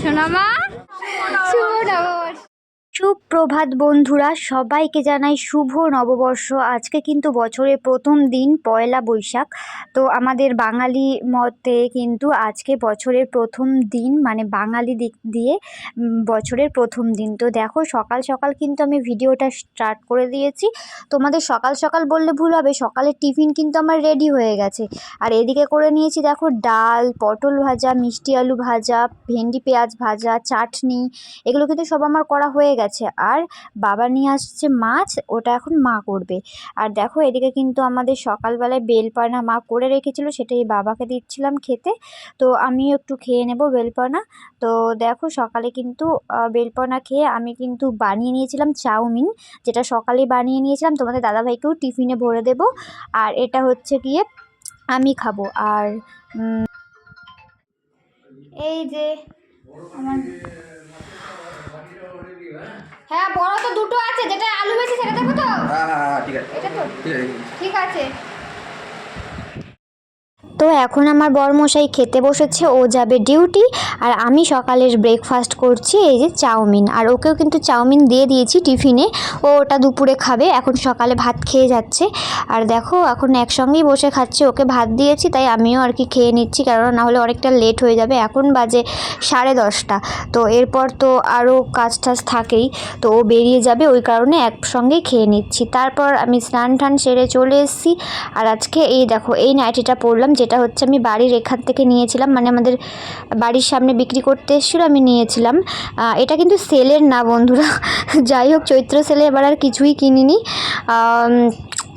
সোনামা শুভ নববর্ষ সুপ্রভাত বন্ধুরা, সবাইকে জানাই শুভ নববর্ষ। আজকে কিন্তু বছরের প্রথম দিন, পয়লা বৈশাখ। তো আমাদের বাঙালি মতে কিন্তু আজকে বছরের প্রথম দিন মানে বাঙালি দিক দিয়ে বছরের প্রথম দিন। তো দেখো, সকাল সকাল কিন্তু আমি ভিডিওটা স্টার্ট করে দিয়েছি। তোমাদের সকাল সকাল বললে ভুল হবে, সকালের টিফিন কিন্তু আমার রেডি হয়ে গেছে। আর এদিকে করে নিয়েছি দেখো, ডাল, পটল ভাজা, মিষ্টি আলু ভাজা, ভেন্ডি পেঁয়াজ ভাজা, চাটনি, এগুলো কিন্তু সব আমার করা হয়ে গেছে। আর বাবা নিয়ে আসছে মাছ, ওটা এখন মা করবে। আর দেখো, এদিকে কিন্তু আমাদের সকালবেলায় বেলপানা মা করে রেখেছিল, সেটাই বাবাকে দিচ্ছিলাম খেতে। তো আমিও একটু খেয়ে নেব বেলপানা। তো দেখো, সকালে কিন্তু বেলপানা খেয়ে আমি কিন্তু বানিয়ে নিয়েছিলাম চাউমিন, যেটা সকালে বানিয়ে নিয়েছিলাম। তোমাদের দাদাভাইকেও টিফিনে ভরে দেব। আর এটা হচ্ছে গিয়ে আমি খাব। আর এই যে আমার হ্যাঁ বড় তো দুটো আছে যেটা আলু বেশি সেটা দেখো তো। হ্যাঁ হ্যাঁ হ্যাঁ ঠিক আছে। এটা তো ঠিক আছে ঠিক আছে। তো এখন আমার বরমশাই খেতে বসেছে, ও যাবে ডিউটি, আর আমি সকালের ব্রেকফাস্ট করছি এই যে চাউমিন। আর ওকেও কিন্তু চাউমিন দিয়ে দিয়েছি টিফিনে, ও ওটা দুপুরে খাবে, এখন সকালে ভাত খেয়ে যাচ্ছে। আর দেখো, এখন একসঙ্গেই বসে খাচ্ছে, ওকে ভাত দিয়েছি, তাই আমিও আর কি খেয়ে নিচ্ছি কারণ না হলে অনেকটা লেট হয়ে যাবে, এখন বাজে সাড়ে দশটা। তো এরপর তো আরও কাজ টাজ থাকেই, তো ও বেরিয়ে যাবে, ওই কারণে একসঙ্গেই খেয়ে নিচ্ছি। তারপর আমি স্নান টান সেরে চলে এসেছি, আর আজকে এই দেখো, এই নাইটিটা পরলাম যেটা হচ্ছে আমি বাড়ির এখান থেকে নিয়েছিলাম মানে আমাদের বাড়ির সামনে বিক্রি করতে এসেছিল, আমি নিয়েছিলাম। এটা কিন্তু সেলের না বন্ধুরা, যাই হোক, চৈত্র সেলে এবার আর কিছুই কিনিনি।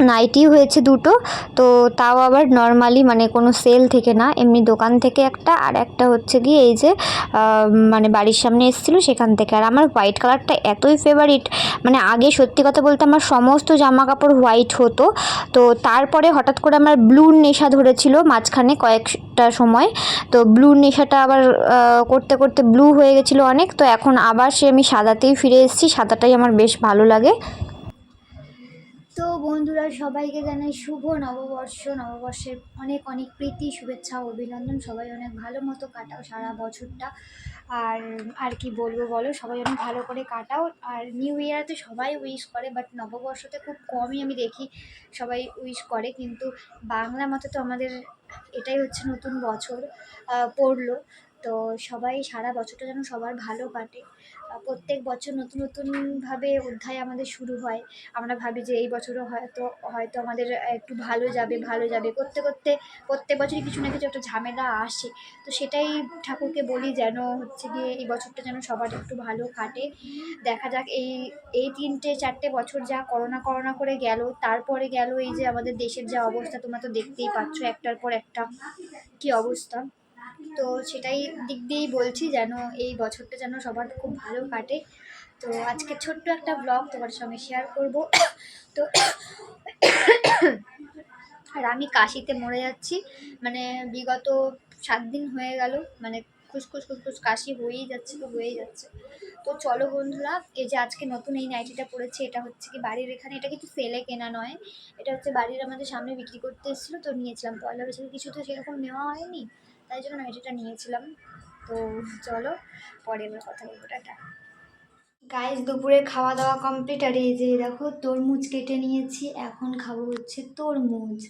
নাইটি হয়েছে দুটো, তো তাও আবার নর্মালি মানে কোনো সেল থেকে না, এমনি দোকান থেকে একটা আর একটা হচ্ছে গিয়ে এই যে মানে বাড়ির সামনে এসেছিল সেখান থেকে। আর আমার হোয়াইট কালারটা এতই ফেভারিট মানে আগে সত্যি কথা বলতে আমার সমস্ত জামা কাপড় হোয়াইট হতো, তো তারপরে হঠাৎ করে আমার ব্লুর নেশা ধরেছিল মাঝখানে কয়েকটা সময়, তো ব্লুর নেশাটা আবার করতে করতে ব্লু হয়ে গেছিল অনেক, তো এখন আবার সে আমি সাদাতেই ফিরে এসেছি, সাদাটাই আমার বেশ ভালো লাগে। তো বন্ধুরা, সবাইকে জানাই শুভ নববর্ষ। নববর্ষের অনেক অনেক প্রীতি, শুভেচ্ছা অভিনন্দন। সবাই অনেক ভালো মতো কাটাও সারা বছরটা। আর আর কি বলব বলো, সবাই অনেক ভালো করে কাটাও। আর নিউ ইয়ারে সবাই উইশ করে বাট নববর্ষতে খুব কমই আমি দেখি সবাই উইশ করে। কিন্তু বাংলা মতে তো আমাদের এটাই হচ্ছে নতুন বছর পড়ল। তো সবাই সারা বছরটা যেন সবার ভালো কাটে। প্রত্যেক বছর নতুন নতুনভাবে অধ্যায় আমাদের শুরু হয়। আমরা ভাবি যে এই বছরও হয়তো হয়তো আমাদের একটু ভালো যাবে ভালো যাবে। করতে করতে, প্রত্যেক বছরই কিছু না কিছু একটা ঝামেলা আসে। তো সেটাই ঠাকুরকে বলি যেন হচ্ছে গিয়ে এই বছরটা যেন সবার একটু ভালো কাটে। দেখা যাক এই এই তিনটে, চারটে বছর যা করোনা করোনা করে গেল, তারপরে গেল এই যে আমাদের দেশের যা অবস্থা, তোমরা তো দেখতেই পাচ্ছ একটার পর একটা কি অবস্থা। তো সেটাই দিক দিয়েই বলছি যেন এই বছরটা যেন সবার খুব ভালো কাটে। তো আজকে ছোট্ট একটা ব্লগ তোমার সঙ্গে শেয়ার করব। তো আর আমি কাশিতে মরে যাচ্ছি। মানে বিগত সাত দিন হয়ে গেল। মানে খুসখুস খুসখুস কাশি হয়েই যাচ্ছে তো হয়েই যাচ্ছে। তো চলো বন্ধুরা, এই যে আজকে নতুন এই নাইটিটা পড়েছে, এটা হচ্ছে কি বাড়ির এখানে, এটা কিন্তু সেলে কেনা নয়। এটা হচ্ছে বাড়ির আমাদের সামনে বিক্রি করতে এসেছিল, তো নিয়েছিলাম। পয়লা বৈশাখে কিছু তো সেরকম নেওয়া হয়নি। তাই জন্য আমি এটা নিয়েছিলাম। তো চলো, পরে এবার কথা বলব, টাটা। গাইস দুপুরে খাওয়া দাওয়া কমপ্লিট আর এই যে দেখো, তরমুজ কেটে নিয়েছি। এখন খাব হচ্ছে তরমুজ।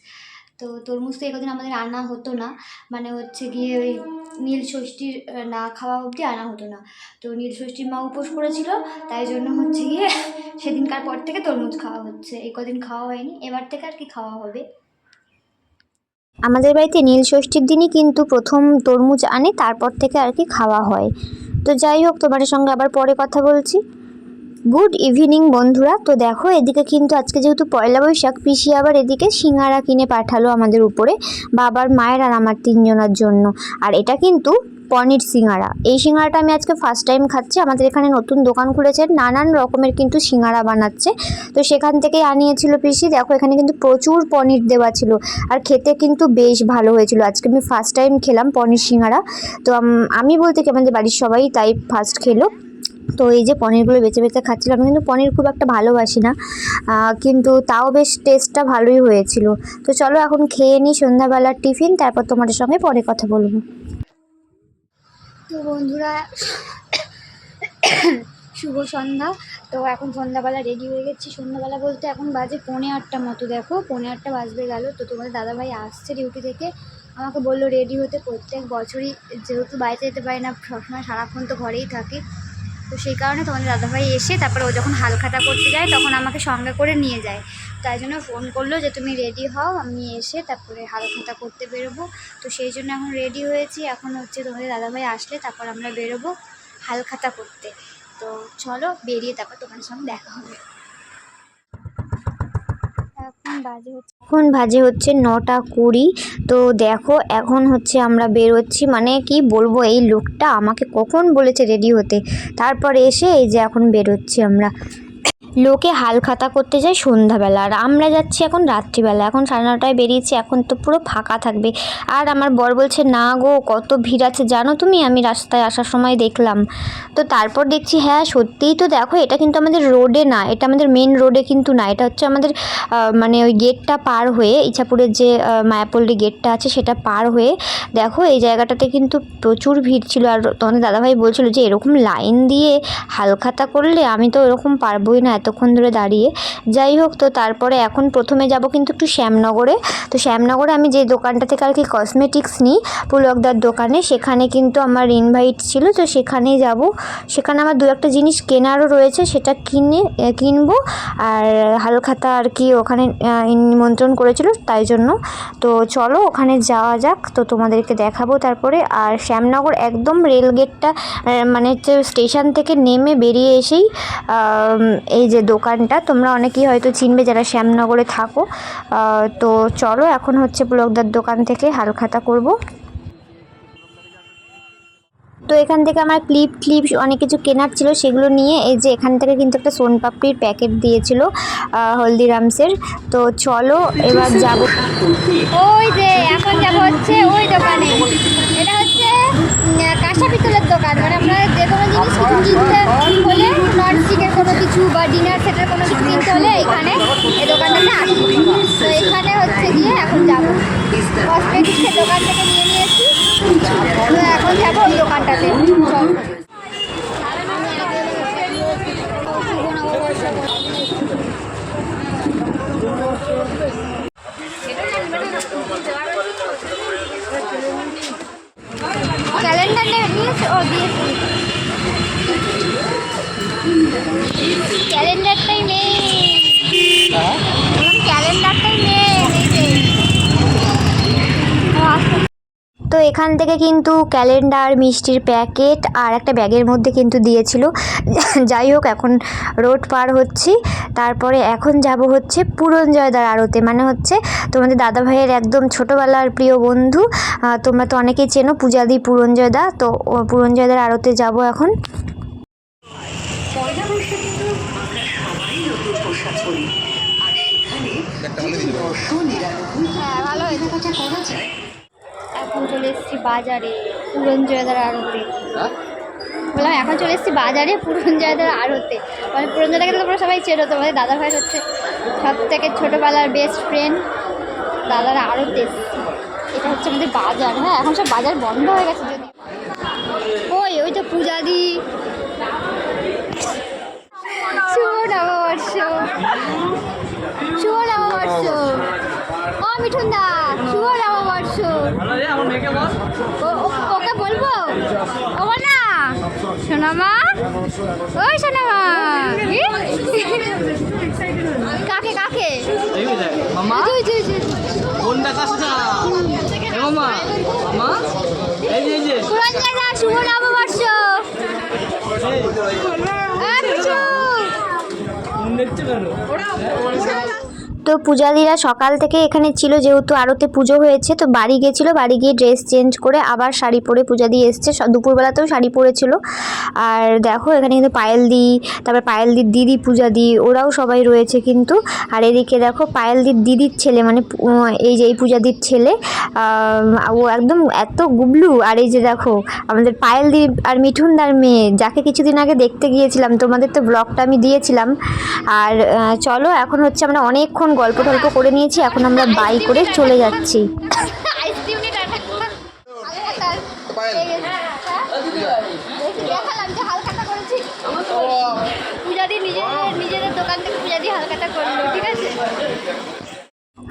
তো তরমুজ তো একদিন আমাদের আনা হতো না। মানে হচ্ছে গিয়ে ওই নীল ষষ্ঠীর না খাওয়া অবধি আনা হতো না। তো নীল ষষ্ঠীর মা উপোস করেছিল। তাই জন্য হচ্ছে গিয়ে সেদিনকার পর থেকে তরমুজ খাওয়া হচ্ছে। এই কদিন খাওয়া হয়নি, এবার থেকে আর কি খাওয়া হবে? আমাদের বাড়িতে নীল ষষ্ঠীর দিনই কিন্তু প্রথম তরমুজ আনে, তারপর থেকে আর কি খাওয়া হয়। তো যাই হোক তোমার সঙ্গে আবার পরে কথা বলছি। গুড ইভিনিং বন্ধুরা। তো দেখো, এদিকে কিন্তু আজকে যেহেতু পয়লা বৈশাখ, পিসি আবার এদিকে সিঙ্গারা কিনে পাঠালো আমাদের উপরে, বাবার মায়ের আর আমার তিনজনের জন্য। আর এটা কিন্তু পনির সিঙ্গারা। এই সিঙ্গারাটা আমি আজকে ফার্স্ট টাইম খাচ্ছি। আমাদের এখানে নতুন দোকান খুলেছে, নানান রকমের কিন্তু সিঙ্গারা বানাচ্ছে। তো সেখান থেকেই আনিয়েছিল পিসি। দেখো, এখানে কিন্তু প্রচুর পনির দেওয়া ছিল আর খেতে কিন্তু বেশ ভালো হয়েছিল। আজকে আমি ফার্স্ট টাইম খেলাম পনির সিঙ্গারা। তো আমি বলতে কি, আমাদের বাড়ির সবাই তাই ফার্স্ট খেলো। তো এই যে পনিরগুলো বেছে বেছে খাচ্ছিলাম, আমি কিন্তু পনির খুব একটা ভালোবাসি না। কিন্তু তাও বেশ টেস্টটা ভালোই হয়েছিল। তো চলো, এখন খেয়ে নিই সন্ধ্যাবেলার টিফিন। তারপর তোমাদের সঙ্গে পরে কথা বলব। তো বন্ধুরা, শুভ সন্ধ্যা। তো এখন সন্ধ্যাবেলা রেডি হয়ে গেছি। সন্ধ্যাবেলা বলতে এখন বাজে পৌনে আটটা মতো, দেখো। পৌনে আটটা বাজবে গেল। তো তোমাদের দাদাভাই আসছে ডিউটি থেকে। আমাকে বলল রেডি হতে প্রত্যেক বছরই, যেহেতু বাড়িতে যেতে পারি না, সবসময় সারাক্ষণ তো ঘরেই থাকি। তো সেই কারণে তোমাদের দাদাভাই এসে তারপরে ও যখন হালখাতা করতে যায়, তখন আমাকে সঙ্গে করে নিয়ে যায়। তাই জন্য ফোন করল যে, তুমি রেডি হও, আমি এসে তারপরে হালখাতা করতে বেরোবো। তো সেই জন্য এখন রেডি হয়েছি। এখন হচ্ছে তোমাদের দাদাভাই আসলে তারপর আমরা বেরোবো হালখাতা করতে। তো চলো বেরিয়ে তারপর তোমার সঙ্গে দেখা হবে। এখন বাজে হচ্ছে, এখন বাজে হচ্ছে নটা কুড়ি। তো দেখো, এখন হচ্ছে আমরা বেরোচ্ছি। মানে কি বলব, এই লোকটা আমাকে কখন বলেছে রেডি হতে? তারপরে এসে এই যে এখন বেরোচ্ছি আমরা। লোকে হাল খাতা করতে যায় সন্ধ্যাবেলা। আর আমরা যাচ্ছি এখন রাত্রিবেলা। এখন সাড়ে নটায় বেরিয়েছি, এখন তো পুরো ফাঁকা থাকবে। আর আমার বর বলছে, না গো, কত ভিড় আছে, জানো তুমি? আমি রাস্তায় আসার সময় দেখলাম। তো তারপর দেখছি হ্যাঁ সত্যিই তো দেখো, এটা কিন্তু আমাদের রোডে না, এটা আমাদের মেন রোডে কিন্তু না। এটা হচ্ছে আমাদের মানে ওই গেটটা পার হয়ে, ইছাপুরের যে মায়াপল্লী গেটটা আছে, সেটা পার হয়ে, দেখো, এই জায়গাটাতে কিন্তু প্রচুর ভিড় ছিল। আর তোমাদের দাদাভাই বলছিল যে, এরকম লাইন দিয়ে হালখাতা করলে আমি তো এরকম পারবোই না। এতক্ষণ ধরে দাঁড়িয়ে। যাই হোক তো তারপরে এখন প্রথমে যাব কিন্তু একটু শ্যামনগরে। তো শ্যামনগরে আমি যে দোকানটা থেকে আর কি কসমেটিক্স নিই, পুলকদার দোকানে, সেখানে কিন্তু আমার ইনভাইট ছিল। তো সেখানেই যাব। সেখানে আমার দু একটা জিনিস কেনারও রয়েছে, সেটা কিনে কিনবো। আর হালখাতা আর কি ওখানে নিমন্ত্রণ করেছিল তাই জন্য। তো চলো ওখানে যাওয়া যাক, তো তোমাদেরকে দেখাবো তারপরে। আর শ্যামনগর একদম রেল গেটটা মানে হচ্ছে স্টেশন থেকে নেমে বেরিয়ে এসেই এই যে দোকানটা, তোমরা অনেকেই হয়তো চিনবে যারা শ্যামনগরে থাকো। তো চলো এখন হচ্ছে পুলকদার দোকান থেকে হালখাতা করব। তো এখান থেকে আমার ক্লিপ ক্লিপ অনেক কিছু কেনার ছিল, সেগুলো নিয়ে এই যে এখান থেকে কিন্তু একটা সোনপাপড়ির প্যাকেট দিয়েছিল হলদিরামসের। তো চলো এবার যাব। ওই যে, এখন যাব হচ্ছে ওই দোকানে। এটা কাঁসা পিতলের দোকান। মানে আপনারা যে কোনো জিনিস কিছু কিনতে হলে নন স্টিকের কোনো কিছু বা ডিনার সেটের কোনো কিছু কিনতে হলে এখানে এই দোকানটাতে আসবে। তো এখানে হচ্ছে গিয়ে এখন যাব। কসমেটিক্সের দোকান থেকে নিয়ে নিয়েছি তো এখন যাব ওই দোকানটাতে চল শুভ নববর্ষ ক্যালেন্ডার নিয়েছে ও দিয়েছি ক্যালেন্ডারটাই নেই ক্যালেন্ডারটাই নেই তো এখান থেকে কিন্তু ক্যালেন্ডার মিষ্টির প্যাকেট আর একটা ব্যাগের মধ্যে কিন্তু দিয়েছিল। যাই হোক এখন রোড পার হচ্ছি। তারপরে এখন যাব হচ্ছে পুরঞ্জয়দার আড়তে মানে হচ্ছে তোমাদের দাদা ভাইয়ের একদম ছোটোবেলার প্রিয় বন্ধু। তোমরা তো অনেকেই চেনো পূজাদি পুরঞ্জয়দা। তো পুরঞ্জয়দার আড়তে যাব এখন। পয়লা বৈশাখে তো আমরা সবাই নতুন পোশাক পরি। আর সেখানে যদি নশো নিরানব্বই ভালো হয়েছে। টাকা করা যায় এখন চলে এসেছি বাজারে পুরঞ্জয়দার আড়তে। বললাম, এখন চলে এসেছি বাজারে পুরঞ্জয়দার আড়তে। মানে পুরঞ্জয়দাকে তো তোমরা সবাই চেনো তোমাদের দাদা ভাই হচ্ছে সব থেকে ছোটোবেলার বেস্ট ফ্রেন্ড দাদার এসেছি। এটা হচ্ছে আমাদের বাজার। হ্যাঁ এখন সব বাজার বন্ধ হয়ে গেছে যদি ওই ওই তো পূজাদি। শুভ নববর্ষ শুভ নববর্ষ ও মিঠুন দা শুভ ওকে বলব? ও না। সোনামা? ওই সোনামা। কাকে কাকে? মামা? তুই তুই তুই কোনটা কাজটা এ মামা। মামা? এই যে এই যে। পুরঞ্জনা শুভ নববর্ষ। এই, তো পূজাদিরা সকাল থেকে এখানে ছিল, যেহেতু আরতে পুজো হয়েছে, তো বাড়ি গেছিল বাড়ি গিয়ে ড্রেস চেঞ্জ করে আবার শাড়ি পরে পূজা দিয়ে এসছে দুপুরবেলাতেও শাড়ি পরেছিল। আর দেখো, এখানে কিন্তু পায়েল দি তারপর পায়েল দির দিদি পূজা দি ওরাও সবাই রয়েছে কিন্তু। আর এদিকে দেখো পায়েল দির দিদির ছেলে মানে এই যে এই পূজাদির ছেলে ও একদম এত গুবলু। আর এই যে দেখো, আমাদের পায়েল দি আর মিঠুনদার মেয়ে, যাকে কিছুদিন আগে দেখতে গিয়েছিলাম, তোমাদের তো ব্লগটা আমি দিয়েছিলাম। আর চলো, এখন হচ্ছে আমরা অনেকক্ষণ গল্প টল্প করে নিয়েছি, এখন আমরা বাই করে চলে যাচ্ছি।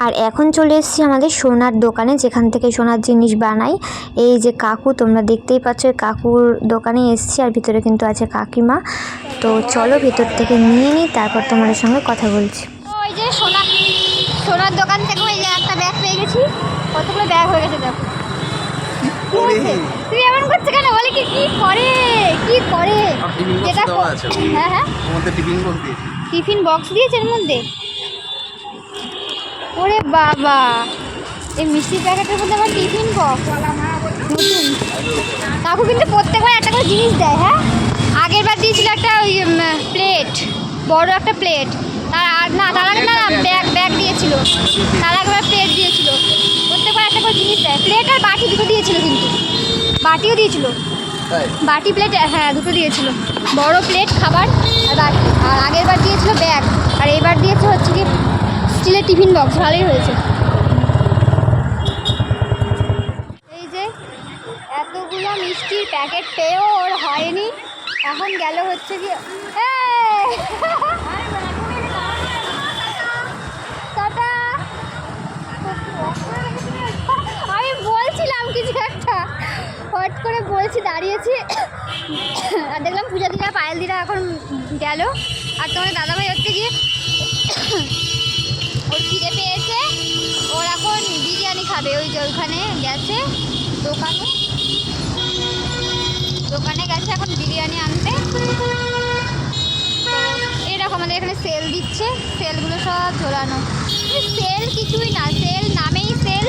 আর এখন চলে এসেছি আমাদের সোনার দোকানে, যেখান থেকে সোনার জিনিস বানাই। এই যে কাকু, তোমরা দেখতেই পাচ্ছ কাকুর দোকানে এসেছি, আর ভিতরে কিন্তু আছে কাকিমা। তো চলো, ভিতর থেকে নিয়ে নিই, তারপর তোমাদের সঙ্গে কথা বলছি। ওই যে সোনা সোনার দোকান থেকে ওই যে একটা ব্যাগ পেয়ে গেছি। কতগুলো ব্যাগ হয়ে গেছে দেখো। তুই এমন করছে কেন? বলে কি কি করে কি করে যেটা। হ্যাঁ হ্যাঁ। টিফিন বক্স দিয়েছি। টিফিন বক্স দিয়েছে এর মধ্যে? ওরে বাবা। এই মিষ্টি প্যাকেটের মধ্যে আবার টিফিন বক্স নতুন। কাকু কিন্তু প্রত্যেকবার একটা করে জিনিস দেয় হ্যাঁ? আগের বার দিয়েছিল একটা ওই প্লেট বড় একটা প্লেট তার আর না তার আগে না ব্যাগ ব্যাগ দিয়েছিল। তার আগেবার প্লেট দিয়েছিল। প্রত্যেকবার একটা করে জিনিস দেয়। প্লেট আর বাটি দুটো দিয়েছিল কিন্তু। বাটিও দিয়েছিল। বাটি প্লেট হ্যাঁ দুটো দিয়েছিল। বড় প্লেট খাবার আর বাটি। আর আগের বার দিয়েছিল ব্যাগ। আর এবার দিয়েছে হচ্ছে কি স্টিলের টিফিন বক্স। ভালোই হয়েছে। এই যে এতগুলো মিষ্টির প্যাকেট পেয়েও ওর হয়নি। এখন গেল হচ্ছে কি করে বলছি, দাঁড়িয়েছি। আর দেখলাম পূজা দিরা পায়েল দিরা এখন গেল। আর তোমার দাদাভাই হচ্ছে গিয়ে ওর খিদে পেয়েছে। ওর এখন বিরিয়ানি খাবে। ওই যে ওইখানে গেছে দোকানে। দোকানে গেছে এখন বিরিয়ানি আনতে। এরকম আমাদের এখানে সেল দিচ্ছে। সেলগুলো সব ঝোলানো। সেল কিছুই না। সেল নামেই সেল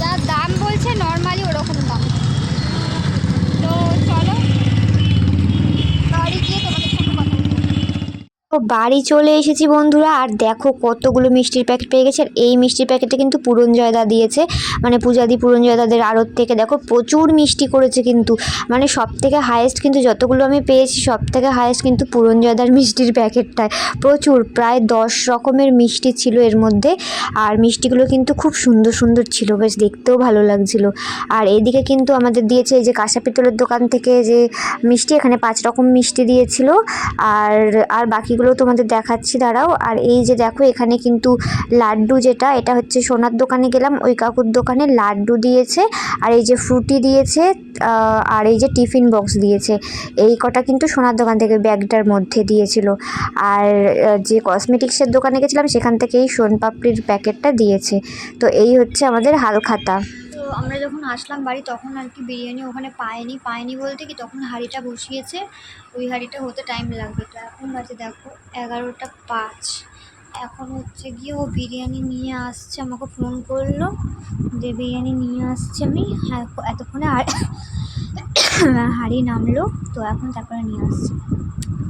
যা দাম বলছে নর্মালি ওরকম দাম তো চলো বাড়ি গিয়ে তোমাদের সঙ্গে কথা বলব। তো বাড়ি চলে এসেছি বন্ধুরা, আর দেখো কতগুলো মিষ্টির প্যাকেট পেয়ে গেছে, আর এই মিষ্টির প্যাকেটে কিন্তু পূরণজয়দা দিয়েছে। মানে পূজাদি পূরণজয়দাদের আড়ত থেকে দেখো, প্রচুর মিষ্টি করেছে কিন্তু। মানে সব থেকে হায়েস্ট কিন্তু যতগুলো আমি পেয়েছি সব থেকে হায়েস্ট কিন্তু পূরণজয়দার মিষ্টির প্যাকেটটায় প্রচুর, প্রায় দশ রকমের মিষ্টি ছিল এর মধ্যে, আর মিষ্টিগুলো কিন্তু খুব সুন্দর সুন্দর ছিল, বেশ দেখতেও ভালো লাগছিল। আর এদিকে কিন্তু আমাদের দিয়েছে এই যে কাঁসা পিতলের দোকান থেকে যে মিষ্টি, এখানে পাঁচ রকম মিষ্টি দিয়েছিল। আর আর বাকিগুলো তোমাদের দেখাচ্ছি, দাঁড়াও। আর এই যে দেখো, এখানে কিন্তু লাড্ডু যেটা, এটা হচ্ছে সোনার দোকানে গেলাম, ওই কাকুর দোকানে লাড্ডু দিয়েছে, আর এই যে ফ্রুটি দিয়েছে আর এই যে টিফিন বক্স দিয়েছে, এই কটা কিন্তু সোনার দোকান থেকে ব্যাগটার মধ্যে দিয়েছিল। আর যে কসমেটিক্সের দোকানে গেছিলাম, সেখান থেকে এই সোনপাপড়ির প্যাকেটটা দিয়েছে। তো এই হচ্ছে আমাদের হালখাতা। আমরা যখন আসলাম বাড়ি, তখন আর কি বিরিয়ানি ওখানে পায়নি পায়নি বলতে কি, তখন হাঁড়িটা বসিয়েছে। ওই হাঁড়িটা হতে টাইম লাগবে। তো এখন বাজে দেখো এগারোটা পাঁচ। এখন হচ্ছে গিয়ে ও বিরিয়ানি নিয়ে আসছে, আমাকে ফোন করল যে বিরিয়ানি নিয়ে আসছে আমি। হ্যাঁ এতক্ষণে আর হাঁড়ি নামলো, তো এখন তারপরে নিয়ে আসছে।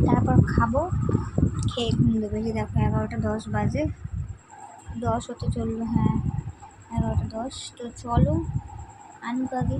তারপর খাব, খেয়ে ঘুম দেবে। যে দেখো এগারোটা দশ বাজে। দশ হতে চলল হ্যাঁ। এগারোটা দশ। তো চলো আনুক আগে